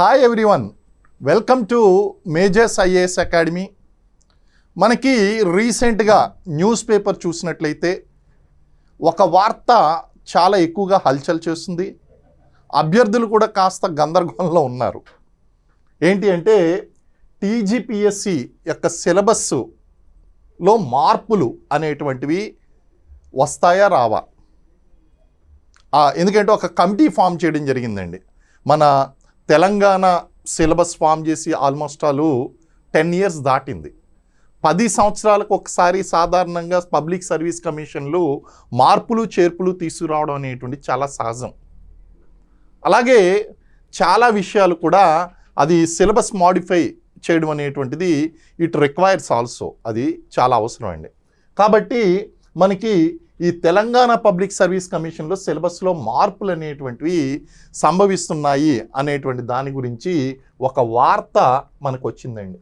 Hi everyone welcome to Majors IAS academy మనకి రీసెంట్గా news paper చూసినట్లయితే ఒక వార్త చాలా ఎక్కువగా హల్చల్ చేస్తుంది. అభ్యర్థులు కూడా కాస్త గందరగోళంలో ఉన్నారు. ఏంటి అంటే టీజీపీఎస్సి యొక్క సిలబస్సులో మార్పులు అనేటువంటివి వస్తాయా రావా? ఎందుకంటే ఒక కమిటీ ఫామ్ చేయడం జరిగిందండి. మన తెలంగాణ సిలబస్ ఫామ్ చేసి ఆల్మోస్ట్ ఆల్ టెన్ ఇయర్స్ దాటింది. పది సంవత్సరాలకు ఒకసారి సాధారణంగా పబ్లిక్ సర్వీస్ కమిషన్లు మార్పులు చేర్పులు తీసుకురావడం అనేటువంటి చాలా సహజం. అలాగే చాలా విషయాలు కూడా అది సిలబస్ మాడిఫై చేయడం అనేటువంటిది ఇట్ రిక్వైర్స్ ఆల్సో. అది చాలా అవసరం అండి కాబట్టి మనకి ఈ తెలంగాణ పబ్లిక్ సర్వీస్ కమిషన్లో సిలబస్లో మార్పులు అనేటువంటివి సంభవిస్తున్నాయి అనేటువంటి దాని గురించి ఒక వార్త మనకు వచ్చిందండి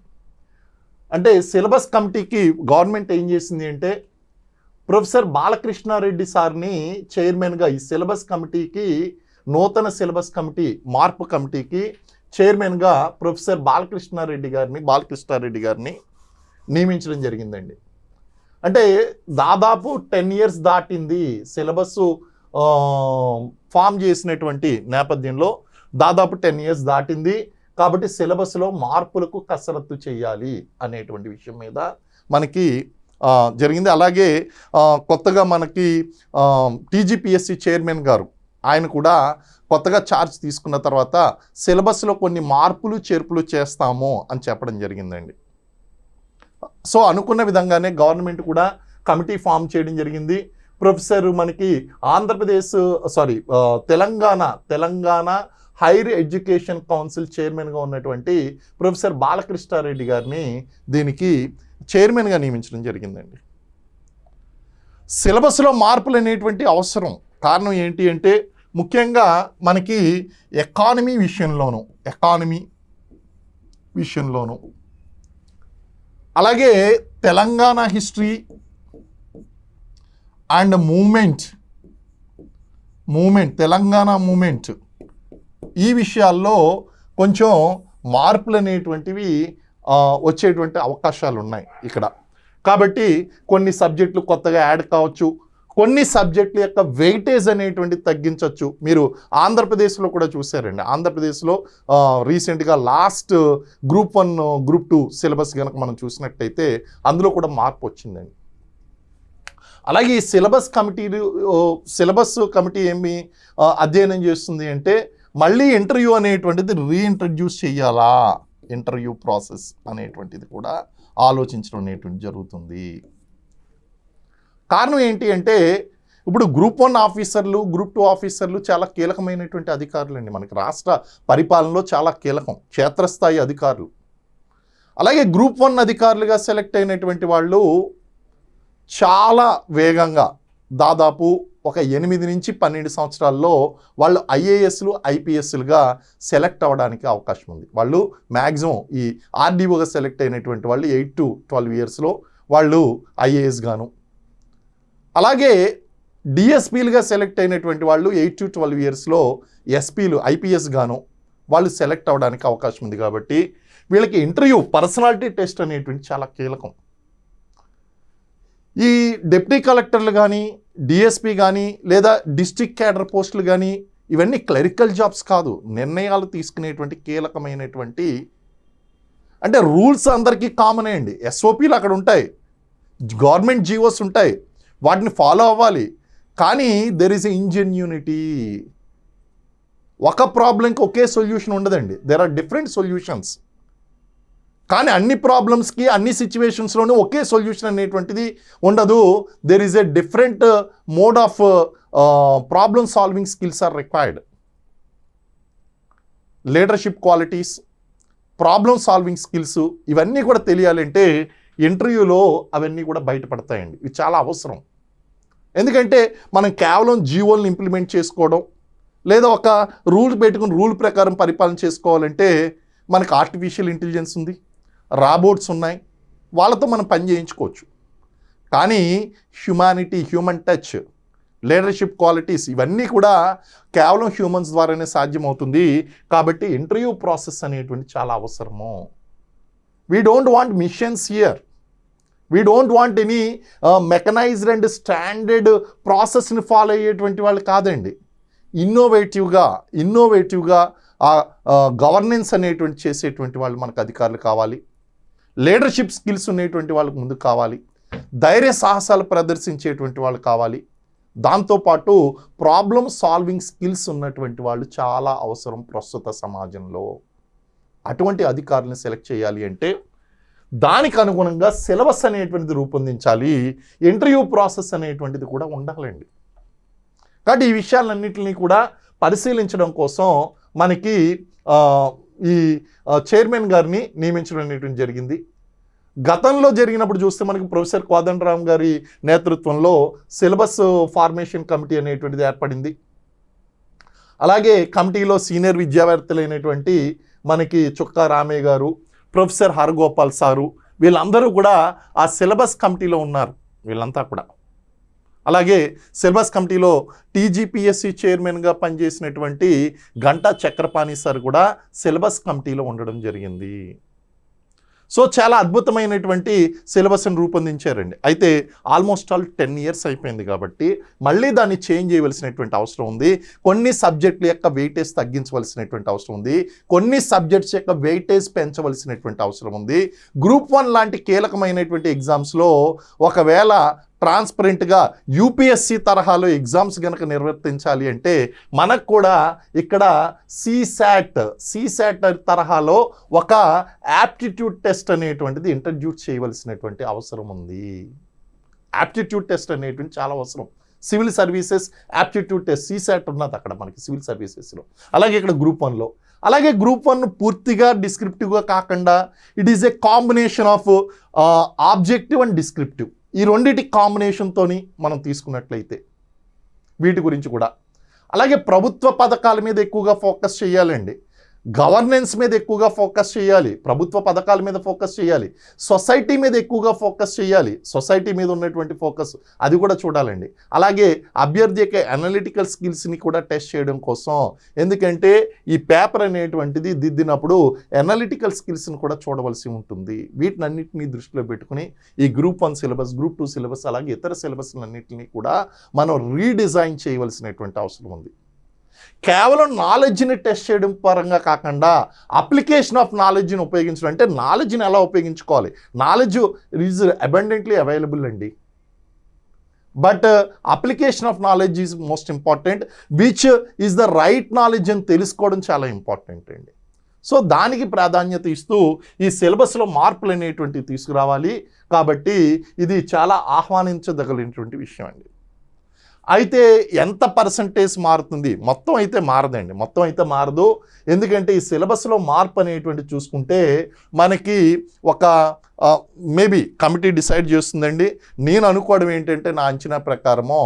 అంటే సిలబస్ కమిటీకి గవర్నమెంట్ ఏం చేసింది అంటే ప్రొఫెసర్ బాలకృష్ణారెడ్డి సార్ని చైర్మన్గా ఈ సిలబస్ కమిటీకి నూతన సిలబస్ కమిటీ మార్పు కమిటీకి చైర్మన్గా ప్రొఫెసర్ బాలకృష్ణారెడ్డి గారిని బాలకృష్ణారెడ్డి గారిని నియమించడం జరిగిందండి. అంటే దాదాపు టెన్ ఇయర్స్ దాటింది సిలబస్ ఫామ్ చేసినటువంటి నేపథ్యంలో దాదాపు టెన్ ఇయర్స్ దాటింది. కాబట్టి సిలబస్లో మార్పులకు కసరత్తు చేయాలి అనేటువంటి విషయం మీద మనకి జరిగింది. అలాగే కొత్తగా మనకి టీజీపీఎస్సి చైర్మన్ గారు ఆయన కూడా కొత్తగా ఛార్జ్ తీసుకున్న తర్వాత సిలబస్లో కొన్ని మార్పులు చేర్పులు చేస్తాము అని చెప్పడం జరిగిందండి. సో అనుకున్న విధంగానే గవర్నమెంట్ కూడా కమిటీ ఫామ్ చేయడం జరిగింది. ప్రొఫెసర్ మనకి Andhra Pradesh sorry Telangana Telangana higher education council చైర్మన్గా ఉన్నటువంటి ప్రొఫెసర్ బాలకృష్ణారెడ్డి గారిని దీనికి చైర్మన్గా నియమించడం జరిగిందండి. సిలబస్లో మార్పులు అనేటువంటి అవసరం. కారణం ఏంటి అంటే ముఖ్యంగా మనకి ఎకానమీ విషయంలోను ఎకానమీ విషయంలోను అలాగే Telangana history and movement movement Telangana movement ఈ విషయాల్లో కొంచెం మార్పులు అనేటువంటివి వచ్చేటువంటి అవకాశాలు ఉన్నాయి ఇక్కడ. కాబట్టి కొన్ని సబ్జెక్టులు కొత్తగా యాడ్ కావచ్చు కొన్ని సబ్జెక్టుల యొక్క వెయిటేజ్ అనేటువంటి తగ్గించవచ్చు మీరు ఆంధ్రప్రదేశ్లో కూడా చూసారండి ఆంధ్రప్రదేశ్లో రీసెంట్గా last group one group two syllabus కనుక మనం చూసినట్టయితే అందులో కూడా మార్పు వచ్చిందండి. అలాగే ఈ సిలబస్ కమిటీలు సిలబస్ కమిటీ ఏమి అధ్యయనం చేస్తుంది అంటే మళ్ళీ ఇంటర్వ్యూ అనేటువంటిది రీఇంట్రడ్యూస్ చేయాలా? ఇంటర్వ్యూ ప్రాసెస్ అనేటువంటిది కూడా ఆలోచించడం అనేటువంటి జరుగుతుంది. కారణం ఏంటి అంటే ఇప్పుడు గ్రూప్ వన్ ఆఫీసర్లు గ్రూప్ టూ ఆఫీసర్లు చాలా కీలకమైనటువంటి అధికారులు అండి మనకి రాష్ట్ర పరిపాలనలో చాలా కీలకం క్షేత్రస్థాయి అధికారులు. అలాగే గ్రూప్ వన్ అధికారులుగా సెలెక్ట్ అయినటువంటి వాళ్ళు చాలా వేగంగా దాదాపు ఒక ఎనిమిది నుంచి పన్నెండు సంవత్సరాల్లో వాళ్ళు ఐఏఎస్లు ఐపీఎస్లుగా సెలెక్ట్ అవ్వడానికి అవకాశం ఉంది. వాళ్ళు మ్యాక్సిమం ఈ ఆర్డీఓగా సెలెక్ట్ అయినటువంటి వాళ్ళు ఎయిట్ టు ట్వెల్వ్ ఇయర్స్లో వాళ్ళు ఐఏఎస్ గాను అలాగే డిఎస్పీలుగా సెలెక్ట్ అయినటువంటి వాళ్ళు ఎయిట్ టు ట్వెల్వ్ ఇయర్స్లో ఎస్పీలు ఐపీఎస్ గాను వాళ్ళు సెలెక్ట్ అవ్వడానికి అవకాశం ఉంది కాబట్టి వీళ్ళకి ఇంటర్వ్యూ పర్సనాలిటీ టెస్ట్ అనేటువంటి చాలా కీలకం. ఈ డిప్యూటీ కలెక్టర్లు కానీ డిఎస్పీ కానీ లేదా డిస్టిక్ క్యాడర్ పోస్టులు కానీ ఇవన్నీ క్లరికల్ జాబ్స్ కాదు. నిర్ణయాలు తీసుకునేటువంటి కీలకమైనటువంటి అంటే రూల్స్ అందరికీ కామనే అండి. ఎస్ఓపీలు అక్కడ ఉంటాయి. గవర్నమెంట్ జీవోస్ ఉంటాయి. వాటిని ఫాలో అవ్వాలి. కానీ దెర్ ఈస్ ఇంజెన్యూనిటీ ఒక ప్రాబ్లంకి ఒకే సొల్యూషన్ ఉండదండి. దెర్ ఆర్ డిఫరెంట్ సొల్యూషన్స్ కానీ అన్ని ప్రాబ్లమ్స్కి అన్ని సిచ్యువేషన్స్లోనూ ఒకే సొల్యూషన్ అనేటువంటిది ఉండదు. There is a different mode of problem solving skills are required leadership qualities problem solving skills ఇవన్నీ కూడా తెలియాలంటే ఇంటర్వ్యూలో అవన్నీ కూడా బయటపడతాయండి. ఇవి చాలా అవసరం. ఎందుకంటే మనం కేవలం జీవోలను ఇంప్లిమెంట్ చేసుకోవడం లేదా ఒక రూల్ పెట్టుకుని రూల్ ప్రకారం పరిపాలన చేసుకోవాలంటే మనకు ఆర్టిఫిషియల్ ఇంటెలిజెన్స్ ఉంది రాబోట్స్ ఉన్నాయి వాళ్ళతో మనం పని చేయించుకోవచ్చు. కానీ humanity human touch leadership qualities ఇవన్నీ కూడా కేవలం హ్యూమన్స్ ద్వారానే సాధ్యమవుతుంది. కాబట్టి ఇంటర్వ్యూ ప్రాసెస్ అనేటువంటి చాలా అవసరము. We don't want machines here we don't want any mechanized and standard ప్రాసెస్ని ఫాలో అయ్యేటువంటి వాళ్ళు కాదండి. ఇన్నోవేటివ్గా ఇన్నోవేటివ్గా గవర్నెన్స్ అనేటువంటి చేసేటువంటి వాళ్ళు మనకు అధికారులు కావాలి. లీడర్షిప్ స్కిల్స్ ఉన్నటువంటి వాళ్ళకి ముందు కావాలి. ధైర్య సాహసాలు ప్రదర్శించేటువంటి వాళ్ళు కావాలి. దాంతోపాటు ప్రాబ్లమ్ సాల్వింగ్ స్కిల్స్ ఉన్నటువంటి వాళ్ళు చాలా అవసరం ప్రస్తుత సమాజంలో. అటువంటి అధికారులను సెలెక్ట్ చేయాలి అంటే దానికి అనుగుణంగా సిలబస్ అనేటువంటిది రూపొందించాలి ఇంటర్వ్యూ ప్రాసెస్ అనేటువంటిది కూడా ఉండాలండి. కాబట్టి ఈ విషయాలన్నింటినీ కూడా పరిశీలించడం కోసం మనకి ఈ చైర్మన్ గారిని నియమించడం అనేటువంటి జరిగింది. గతంలో జరిగినప్పుడు చూస్తే మనకి ప్రొఫెసర్ కోదండరామ్ గారి నేతృత్వంలో సిలబస్ ఫార్మేషన్ కమిటీ అనేటువంటిది ఏర్పడింది. అలాగే కమిటీలో సీనియర్ విద్యావేత్తలైనటువంటి మనకి చుక్కా రామయ్య గారు ప్రొఫెసర్ హరగోపాల్ సారు వీళ్ళందరూ కూడా ఆ సిలబస్ కమిటీలో ఉన్నారు వీళ్ళంతా కూడా. అలాగే సిలబస్ కమిటీలో టీజీపీఎస్సి చైర్మన్గా పనిచేసినటువంటి గంటా చక్రపాణి సార్ కూడా సిలబస్ కమిటీలో ఉండడం జరిగింది. సో చాలా అద్భుతమైనటువంటి సిలబస్ని రూపొందించారండి. అయితే ఆల్మోస్ట్ ఆల్ టెన్ ఇయర్స్ అయిపోయింది కాబట్టి మళ్ళీ దాన్ని చేంజ్ చేయవలసినటువంటి అవసరం ఉంది. కొన్ని సబ్జెక్టుల యొక్క వెయిటేజ్ తగ్గించవలసినటువంటి అవసరం ఉంది. కొన్ని సబ్జెక్ట్స్ యొక్క వెయిటేజ్ పెంచవలసినటువంటి అవసరం ఉంది. గ్రూప్ వన్ లాంటి కీలకమైనటువంటి ఎగ్జామ్స్లో ఒకవేళ ట్రాన్స్పరెంట్గా యూపీఎస్సి తరహాలో ఎగ్జామ్స్ కనుక నిర్వర్తించాలి అంటే మనకు కూడా ఇక్కడ సీశాట్ సీశాట్ తరహాలో ఒక యాప్టిట్యూడ్ టెస్ట్ అనేటువంటిది ఇంట్రడ్యూస్ చేయవలసినటువంటి అవసరం ఉంది. యాప్టిట్యూడ్ టెస్ట్ అనేటువంటి చాలా అవసరం. Civil services aptitude test CSAT ఉన్నది అక్కడ మనకి సివిల్ సర్వీసెస్లో. అలాగే ఇక్కడ గ్రూప్ వన్లో. అలాగే గ్రూప్ వన్ పూర్తిగా డిస్క్రిప్టివ్గా కాకుండా it is a combination of objective and descriptive. ఈ రెండింటి కాంబినేషన్తోని మనం తీసుకున్నట్లయితే వీటి గురించి కూడా. అలాగే ప్రభుత్వ పథకాల మీద ఎక్కువగా ఫోకస్ చేయాలండి. గవర్నెన్స్ మీద ఎక్కువగా ఫోకస్ చేయాలి ప్రభుత్వ పథకాల మీద ఫోకస్ చేయాలి సొసైటీ మీద ఎక్కువగా ఫోకస్ చేయాలి సొసైటీ మీద ఉన్నటువంటి ఫోకస్ అది కూడా చూడాలండి. అలాగే అభ్యర్థి యొక్క అనలిటికల్ స్కిల్స్ని కూడా టెస్ట్ చేయడం కోసం ఎందుకంటే ఈ పేపర్ అనేటువంటిది దిద్దినప్పుడు అనలిటికల్ స్కిల్స్ని కూడా చూడవలసి ఉంటుంది. వీటినన్నింటినీ దృష్టిలో పెట్టుకుని ఈ group one syllabus group two syllabus అలాగే ఇతర సిలబస్లన్నింటినీ కూడా మనం రీడిజైన్ చేయవలసినటువంటి అవసరం ఉంది. కేవలం నాలెడ్జ్ని టెస్ట్ చేయడం పరంగా కాకుండా అప్లికేషన్ ఆఫ్ నాలెడ్జ్ని ఉపయోగించడం అంటే నాలెడ్జ్ని ఎలా ఉపయోగించుకోవాలి? నాలెడ్జ్ ఈజ్ అబండెంట్లీ అవైలబుల్ అండి. But application of knowledge is most important which is the right knowledge అని తెలుసుకోవడం చాలా ఇంపార్టెంట్ అండి. సో దానికి ప్రాధాన్యత ఇస్తూ ఈ సిలబస్లో మార్పులు అనేటువంటివి తీసుకురావాలి. కాబట్టి ఇది చాలా ఆహ్వానించదగినటువంటి విషయం అండి. అయితే ఎంత పర్సంటేజ్ మారుతుంది? మొత్తం అయితే మారదండి. మొత్తం అయితే మారదు. ఎందుకంటే ఈ సిలబస్లో మార్పు అనేటువంటి చూసుకుంటే మనకి ఒక మేబీ కమిటీ డిసైడ్ చేస్తుందండి. నేను అనుకోవడం ఏంటంటే నా అంచనా ప్రకారము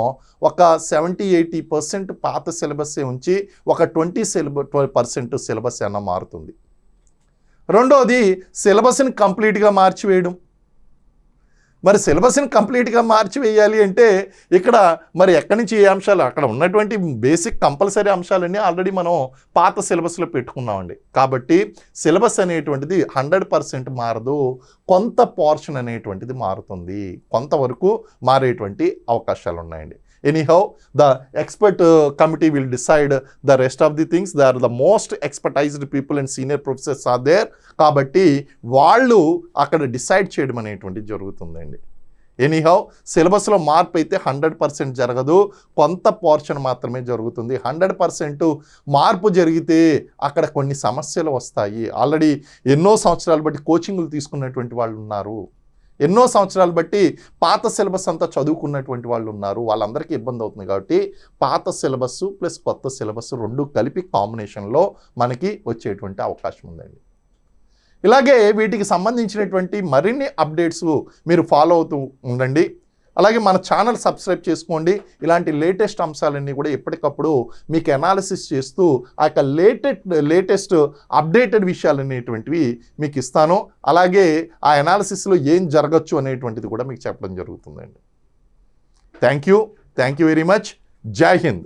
ఒక సెవెంటీ ఎయిటీ పర్సెంట్ పాత సిలబస్సే ఉంచి ఒక ట్వంటీ సిలబ పర్సెంట్ సిలబస్ అన్న మారుతుంది. రెండోది సిలబస్ని కంప్లీట్గా మార్చివేయడం. మరి సిలబస్ని కంప్లీట్గా మార్చివేయాలి అంటే ఇక్కడ మరి ఎక్కడి నుంచి ఏ అంశాలు? అక్కడ ఉన్నటువంటి బేసిక్ కంపల్సరీ అంశాలన్నీ ఆల్రెడీ మనం పాత సిలబస్లో పెట్టుకున్నామండి. కాబట్టి సిలబస్ అనేటువంటిది హండ్రెడ్ పర్సెంట్ మారదు కొంత పోర్షన్ అనేటువంటిది మారుతుంది కొంతవరకు మారేటువంటి అవకాశాలు ఉన్నాయండి anyhow the expert committee will decide the rest of the things they are the most expertized people and senior professors are there కాబట్టి వాళ్ళు అక్కడ డిసైడ్ చేయడం అనేటువంటిది జరుగుతుందండి. ఎనీహౌ సిలబస్లో మార్పు అయితే హండ్రెడ్ పర్సెంట్ జరగదు. కొంత పోర్షన్ మాత్రమే జరుగుతుంది. హండ్రెడ్ పర్సెంట్ మార్పు జరిగితే అక్కడ కొన్ని సమస్యలు వస్తాయి. ఆల్రెడీ ఎన్నో సంవత్సరాలు బట్టి కోచింగ్లు తీసుకున్నటువంటి వాళ్ళు ఉన్నారు. ఎన్నో సంవత్సరాలు బట్టి పాత సిలబస్ అంతా చదువుకున్నటువంటి వాళ్ళు ఉన్నారు. వాళ్ళందరికీ ఇబ్బంది అవుతుంది కాబట్టి పాత సిలబస్ ప్లస్ కొత్త సిలబస్ రెండు కలిపి కాంబినేషన్లో మనకి వచ్చేటువంటి అవకాశం ఉందండి. ఇలాగే వీటికి సంబంధించినటువంటి మరిన్ని అప్డేట్స్ మీరు ఫాలో అవుతూ ఉండండి. అలాగే మన ఛానల్ సబ్స్క్రైబ్ చేసుకోండి. ఇలాంటి లేటెస్ట్ అంశాలన్నీ కూడా ఎప్పటికప్పుడు మీకు అనాలిసిస్ చేస్తూ ఆ యొక్క లేటెస్ట్ లేటెస్ట్ అప్డేటెడ్ విషయాలు అనేటువంటివి మీకు ఇస్తాను. అలాగే ఆ అనాలిసిస్లో ఏం జరగచ్చు అనేటువంటిది కూడా మీకు చెప్పడం జరుగుతుందండి. Thank you thank you very much Jai Hind